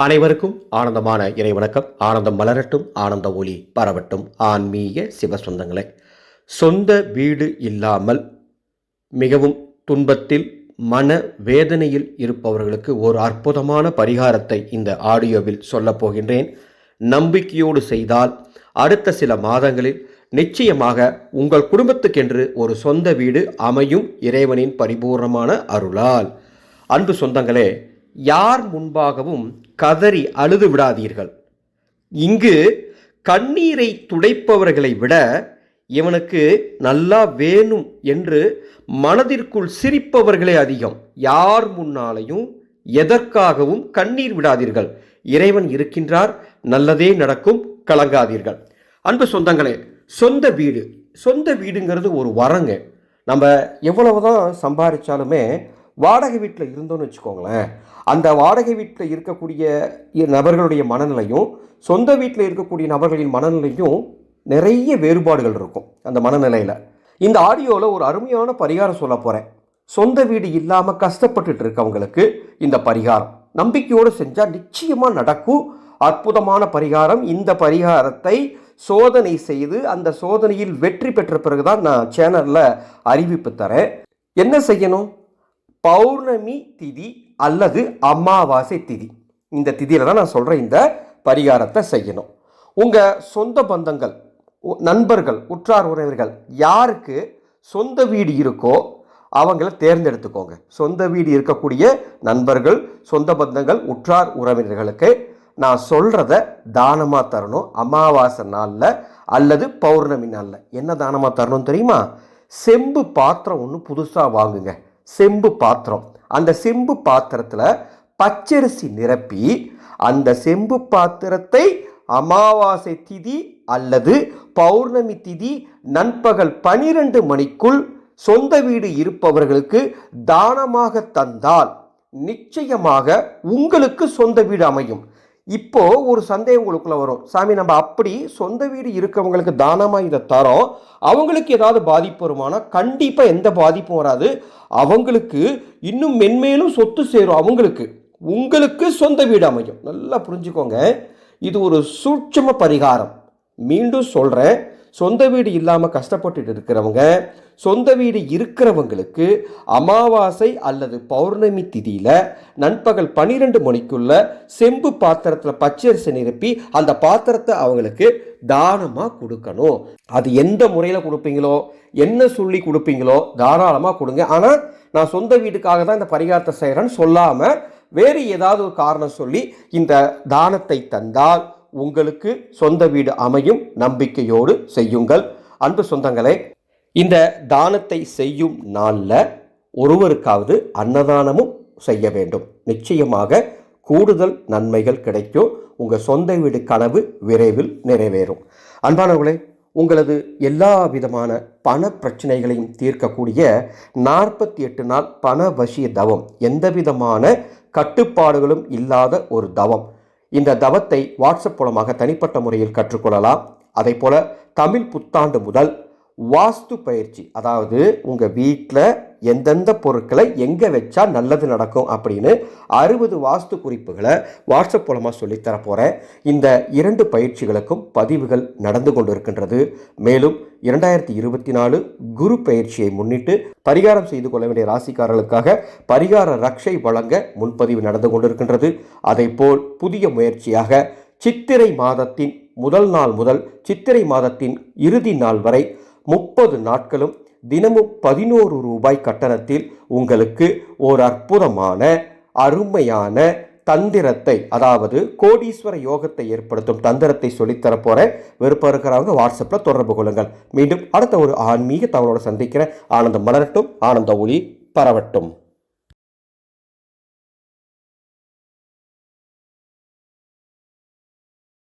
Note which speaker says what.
Speaker 1: அனைவருக்கும் ஆனந்தமான இறை வணக்கம். ஆனந்தம் மலரட்டும் ஆனந்த ஒளி பரவட்டும். ஆன்மீக சிவ சொந்தங்களே சொந்த வீடு இல்லாமல் மிகவும் துன்பத்தில் மன வேதனையில் இருப்பவர்களுக்கு ஒரு அற்புதமான பரிகாரத்தை இந்த ஆடியோவில் சொல்லப் போகின்றேன். நம்பிக்கையோடு செய்தால் அடுத்த சில மாதங்களில் நிச்சயமாக உங்கள் குடும்பத்துக்கென்று ஒரு சொந்த வீடு அமையும் இறைவனின் பரிபூர்ணமான அருளால். அன்பு சொந்தங்களே யார் முன்பாகவும் கதறி அழுது விடாதீர்கள். இங்கு கண்ணீரை துடைப்பவர்களை விட இவனுக்கு நல்லா வேணும் என்று மனதிற்குள் சிரிப்பவர்களே அதிகம். யார் முன்னாலையும் எதற்காகவும் கண்ணீர் விடாதீர்கள். இறைவன் இருக்கின்றார் நல்லதே நடக்கும் கலங்காதீர்கள். அன்பு சொந்தங்களே சொந்த வீடு. சொந்த வீடுங்கிறது ஒரு வரங்க. நம்ம எவ்வளவுதான் சம்பாதிச்சாலுமே வாடகை வீட்டில் இருந்தோம்னு வச்சுக்கோங்களேன் அந்த வாடகை வீட்டில் இருக்கக்கூடிய நபர்களுடைய மனநிலையும் சொந்த வீட்டில் இருக்கக்கூடிய நபர்களின் மனநிலையும் நிறைய வேறுபாடுகள் இருக்கும் அந்த மனநிலையில். இந்த ஆடியோவில் ஒரு அருமையான பரிகாரம் சொல்ல போகிறேன் சொந்த வீடு இல்லாமல் கஷ்டப்பட்டுட்டு இருக்கவங்களுக்கு இந்த பரிகாரம். நம்பிக்கையோடு செஞ்சால் நிச்சயமாக நடக்கும். அற்புதமான பரிகாரம். இந்த பரிகாரத்தை சோதனை செய்து அந்த சோதனையில் வெற்றி பெற்ற பிறகு தான் நான் சேனலில் அறிவிப்பு தரேன். என்ன செய்யணும்? பௌர்ணமி திதி அல்லது அமாவாசை திதி. இந்த திதியில் தான் நான் சொல்கிறேன் இந்த பரிகாரத்தை செய்யணும். உங்கள் சொந்த பந்தங்கள் உ- நண்பர்கள் உற்றார் உறவினர்கள் யாருக்கு சொந்த வீடு இருக்கோ அவங்கள தேர்ந்தெடுத்துக்கோங்க. சொந்த வீடு இருக்கக்கூடிய நண்பர்கள் சொந்த பந்தங்கள் உற்றார் உறவினர்களுக்கு நான் சொல்கிறத தானமாக தரணும். அமாவாசை நாளில் அல்லது பௌர்ணமி நாளில். என்ன தானமாக தரணும் தெரியுமா? செம்பு பாத்திரம் ஒன்று புதுசாக வாங்குங்க. செம்பு பாத்திரம். அந்த செம்பு பாத்திரத்தில் பச்சரிசி நிரப்பி அந்த செம்பு பாத்திரத்தை அமாவாசை திதி அல்லது பௌர்ணமி திதி நண்பகல் பனிரெண்டு மணிக்குள் சொந்த வீடு இருப்பவர்களுக்கு தானமாக தந்தால் நிச்சயமாக உங்களுக்கு சொந்த வீடு அமையும். இப்போ ஒரு சந்தேகம் உங்களுக்குள்ள வரும். சாமி நம்ம அப்படி சொந்த வீடு இருக்கவங்களுக்கு தானமாக இதை தரோம்? அவங்களுக்கு ஏதாவது பாதிப்பு வருமானா? கண்டிப்பாக எந்த பாதிப்பும் வராது. அவங்களுக்கு இன்னும் மென்மேலும் சொத்து சேரும் அவங்களுக்கு. உங்களுக்கு சொந்த வீடு அமையும். நல்லா புரிஞ்சுக்கோங்க. இது ஒரு சூட்சம பரிகாரம். மீண்டும் சொல்கிறேன் சொந்த வீடு இல்லாமல் கஷ்டப்பட்டுட்டு இருக்கிறவங்க சொந்த வீடு இருக்கிறவங்களுக்கு அமாவாசை அல்லது பௌர்ணமி திதியில் நண்பகல் பன்னிரெண்டு மணிக்குள்ள செம்பு பாத்திரத்தில் பச்சரிசி நிரப்பி அந்த பாத்திரத்தை அவங்களுக்கு தானமாக கொடுக்கணும். அது எந்த முறையில் கொடுப்பீங்களோ என்ன சொல்லி கொடுப்பீங்களோ தாராளமாக கொடுங்க. ஆனால் நான் சொந்த வீட்டுக்காக தான் இந்த பரிகாரத்தை செய்கிறேன்னு சொல்லாமல் வேறு ஏதாவது ஒரு காரணம் சொல்லி இந்த தானத்தை தந்தால் உங்களுக்கு சொந்த வீடு அமையும் நம்பிக்கையோடு செய்யுங்கள். அன்பு சொந்தங்களே இந்த தானத்தை செய்யும் நாளில் ஒருவருக்காவது அன்னதானமும் செய்ய வேண்டும். நிச்சயமாக கூடுதல் நன்மைகள் கிடைக்கும். உங்கள் சொந்த வீடு கனவு விரைவில் நிறைவேறும். அன்பானவர்களே உங்களது எல்லா விதமான பண பிரச்சனைகளையும் தீர்க்கக்கூடிய நாற்பத்தி எட்டு நாள் பண வசிய தவம் எந்த விதமான கட்டுப்பாடுகளும் இல்லாத ஒரு தவம். இந்த தவத்தை வாட்ஸ்அப் மூலமாக தனிப்பட்ட முறையில் கற்றுக்கொள்ளலாம். அதே போல தமிழ் புத்தாண்டு முதல் வாஸ்து பயிற்சி அதாவது உங்கள் வீட்டில் எந்தெந்த பொருட்களை எங்கே வச்சா நல்லது நடக்கும் அப்படின்னு அறுபது வாஸ்து குறிப்புகளை வாட்ஸ்அப் மூலமாக சொல்லித்தர போகிறேன் இந்த இரண்டு பயிற்சிகளுக்கும் பதிவுகள் நடந்து கொண்டு இருக்கின்றது மேலும் இரண்டாயிரத்தி இருபத்தி நாலு குரு பயிற்சியை முன்னிட்டு பரிகாரம் செய்து கொள்ள வேண்டிய ராசிக்காரர்களுக்காக பரிகார ரக்ஷை வழங்க முன்பதிவு நடந்து கொண்டிருக்கின்றது. அதைப்போல் புதிய முயற்சியாக சித்திரை மாதத்தின் முதல் நாள் முதல் சித்திரை மாதத்தின் இறுதி நாள் வரை முப்பது நாட்களும் தினமும் பதினோரு ரூபாய் கட்டணத்தில் உங்களுக்கு ஓர் அற்புதமான அருமையான தந்திரத்தை அதாவது கோடீஸ்வர யோகத்தை ஏற்படுத்தும் தந்திரத்தை சொல்லித்தர போகிறேன் விருப்பம் இருக்கிறவங்க வாட்ஸ்அப்பில் தொடர்பு கொள்ளுங்கள். மீண்டும் அடுத்த ஒரு ஆன்மீக தகவலோடு சந்திக்கிறேன். ஆனந்தம் மலரட்டும் ஆனந்த ஒளி பரவட்டும்.